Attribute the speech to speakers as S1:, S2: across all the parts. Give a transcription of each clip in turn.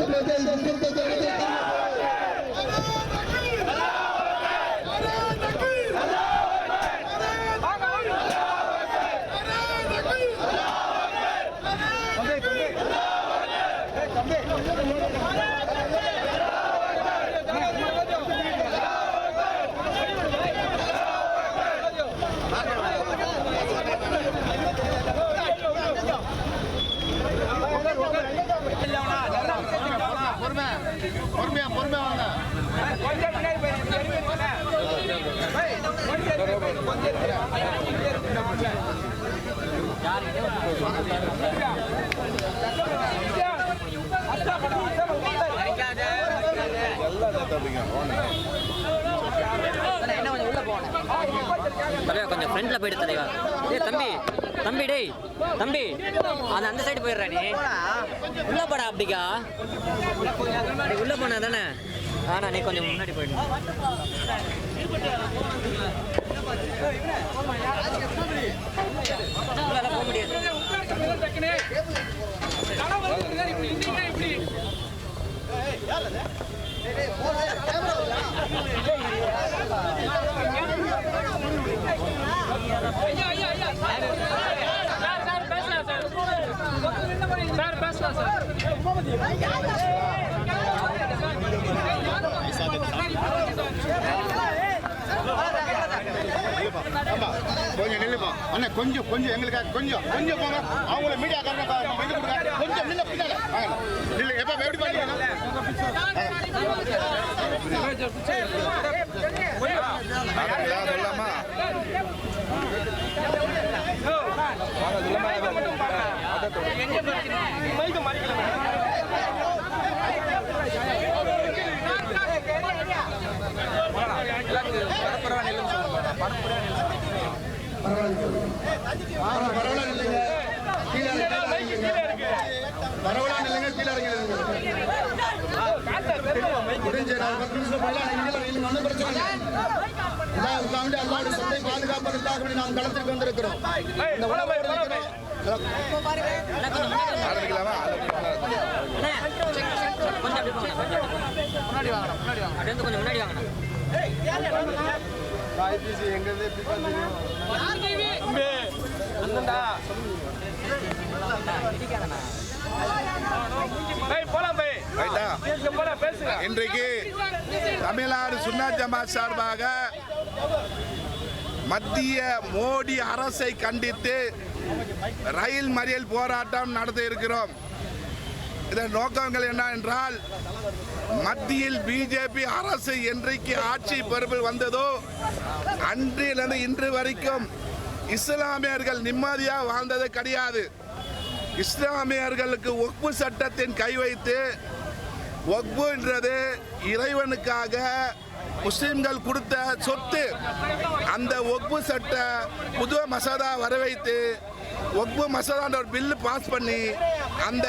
S1: Aplaudan, பொறுமையா பொறுமையா வாங்க.
S2: தலைவா கொஞ்சம் ஃப்ரெண்ட்ல போயிடு தலைவா. ஏய் தம்பி. தம்பி டேய் தம்பி அந்த அந்த சைடு போயிடுறா நீ. உள்ள போடா அப்படிக்கா உள்ள போனா தானே? ஆனா நீ கொஞ்சம் முன்னாடி போயிடு. போக முடியாது.
S3: சார்
S1: கொஞ்சம் நில்லுப்பா அண்ணா கொஞ்சம் கொஞ்சம் எங்களுக்காக கொஞ்சம் கொஞ்சம் போங்க அவங்கள மீடியா காரணம் இது கொடுங்க கொஞ்சம் நில்ல பின்னால வாங்க எப்ப எப்படி பண்ணீங்க சொல்லாமா மாறிக்கலாம் பத்து நிமிஷம் போகலாம் நீங்க கீழே இறங்குங்க. பிரச்சனை இல்லை சொத்தை பாதுகாப்பதற்காக வேண்டி நாம் களத்திற்கு வந்திருக்கிறோம் இந்த
S2: முன்னாடி வாங்கணும் முன்னாடி வாங்க கொஞ்சம் முன்னாடி வாங்கணும்
S3: போலாம் பை
S1: ரைட்டா இன்றைக்கு தமிழ்நாடு சுன்னா ஜமாத் சார்பாக மத்திய மோடி அரசை கண்டித்து ரயில் மறியல் போராட்டம் நடத்த இருக்கிறோம். இதன் நோக்கங்கள் என்ன என்றால் மத்தியில் பிஜேபி அரசு என்றைக்கு ஆட்சி பொறுப்பில் வந்ததோ அன்றிலிருந்து இன்று வரைக்கும் இஸ்லாமியர்கள் நிம்மதியாக வாழ்ந்தது கிடையாது. இஸ்லாமியர்களுக்கு ஒப்பு சட்டத்தின் கை வைத்து ஒக்புன்றது இறைவனுக்காக முஸ்லிம்கள் கொடுத்த சொத்து. அந்த ஒப்பு சட்ட புது மசோதா வர வைத்து ஒப்பு மசோதான்ற ஒரு பில்லு பாஸ் பண்ணி அந்த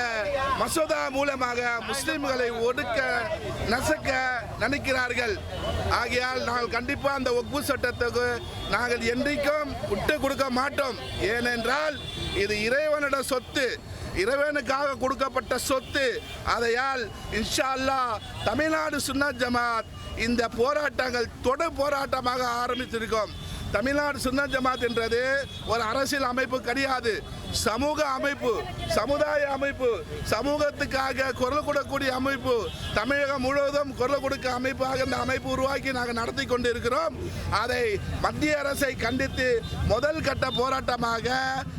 S1: மசோதா மூலமாக முஸ்லிம்களை ஒடுக்க நசுக்க நினைக்கிறார்கள். ஆகையால் நாங்கள் கண்டிப்பாக அந்த ஒப்பு சட்டத்துக்கு நாங்கள் என்றைக்கும் விட்டு கொடுக்க மாட்டோம். ஏனென்றால் இது இறைவனோட சொத்து. இறைவனுக்காக கொடுக்கப்பட்ட சொத்து. அதையால் இன்ஷா அல்லாஹ் தமிழ்நாடு சுன்னா ஜமாத் இந்த போராட்டங்கள் தொடர் போராட்டமாக ஆரம்பித்திருக்கோம். தமிழ்நாடு சுன்னா ஜமாத் என்றது ஒரு அரசியல் அமைப்பு கிடையாது. சமூக அமைப்பு சமுதாய அமைப்பு சமூகத்துக்காக குரல் கொடுக்கக்கூடிய அமைப்பு தமிழகம் முழுவதும் குரல் கொடுக்க அமைப்பாக இந்த அமைப்பு உருவாக்கி நாங்கள் நடத்தி கொண்டு இருக்கிறோம் அதை மத்திய அரசை கண்டித்து முதல் கட்ட போராட்டமாக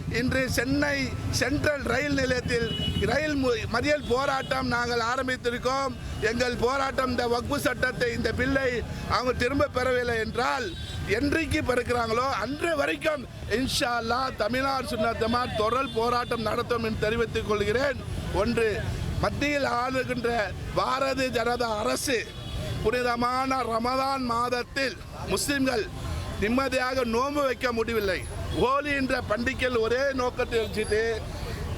S1: இன்று சென்னை சென்ட்ரல் ரயில் நிலையத்தில் ரயில் மறியல் போராட்டம் நாங்கள் ஆரம்பித்திருக்கோம். எங்கள் போராட்டம் இந்த வக்பு சட்டத்தை இந்த பில்லை அவங்க திரும்ப பெறவில்லை என்றால் என்றைக்கு பிறக்கிறாங்களோ அன்று வரைக்கும் இன்ஷா அல்லாஹ் தமிழ்நாடு சுண்ணத்தமா தொடர் போராட்டம் நடத்தும் என்று தெரிவித்துக் கொள்கிறேன். ஒன்று மத்தியில் ஆளுகின்ற பாரதிய ஜனதா அரசு புனிதமான ரமதான் மாதத்தில் முஸ்லிம்கள் நிம்மதியாக நோன்பு வைக்க முடியவில்லை. ஹோலி என்ற பண்டிகையில் ஒரே நோக்கத்தை வச்சுட்டு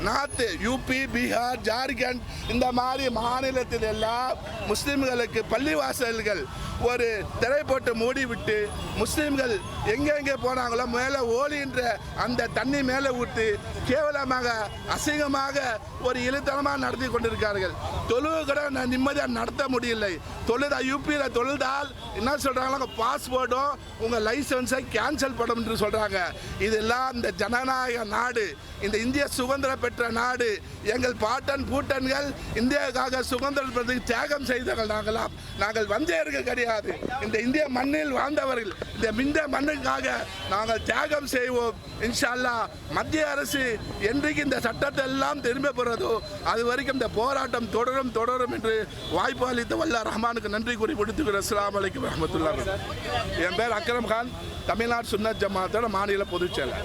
S1: நார்த்து யூபி பீகார் ஜார்க்கண்ட் இந்த மாதிரி மாநிலத்தில் எல்லாம் முஸ்லீம்களுக்கு பள்ளிவாசல்கள் ஒரு திரை போட்டு மூடிவிட்டு முஸ்லீம்கள் எங்கெங்கே போனாங்களோ மேலே ஓலின்ற அந்த தண்ணி மேலே விட்டு கேவலமாக அசிங்கமாக ஒரு இழுத்தனமாக நடத்தி கொண்டிருக்கார்கள். தொழுவு கூட நான் நிம்மதியாக நடத்த முடியலை. தொழுதா யூபியில் தொழுதால் என்ன சொல்கிறாங்களா பாஸ்போர்ட்டும் உங்கள் லைசன்ஸை கேன்சல் பண்ணும் என்று சொல்கிறாங்க இதெல்லாம் இந்த ஜனநாயக நாடு இந்த இந்திய சுதந்திர பெற்ற நாடு. எங்கள் பாட்டன் பூட்டன்கள் இந்தியாவுக்காக சுதந்திரத்துக்கு தியாகம் செய்தவர்கள் நாங்களாம். நாங்கள் வந்தேர்கள் கிடையாது. இந்த இந்திய மண்ணில் வாழ்ந்தவர்கள் இந்த இந்த மண்ணுக்காக நாங்கள் தியாகம் செய்வோம். இன்ஷா அல்லாஹ் மத்திய அரசு என்றைக்கு இந்த சட்டத்தை எல்லாம் திரும்ப பெறதோ அது வரைக்கும் இந்த போராட்டம் தொடரும் தொடரும் என்று வாய்ப்பு அளித்த வல்ல ரஹ்மானுக்கு நன்றி கூறி முடித்துக்கிறேன் அஸ்லாம் அலைக்கும் ரஹமத்துல்லா என் பேர் அக்ரம் கான் தமிழ்நாடு சுன்னத் ஜமாத்தோட மாநில பொதுச் செயலர்.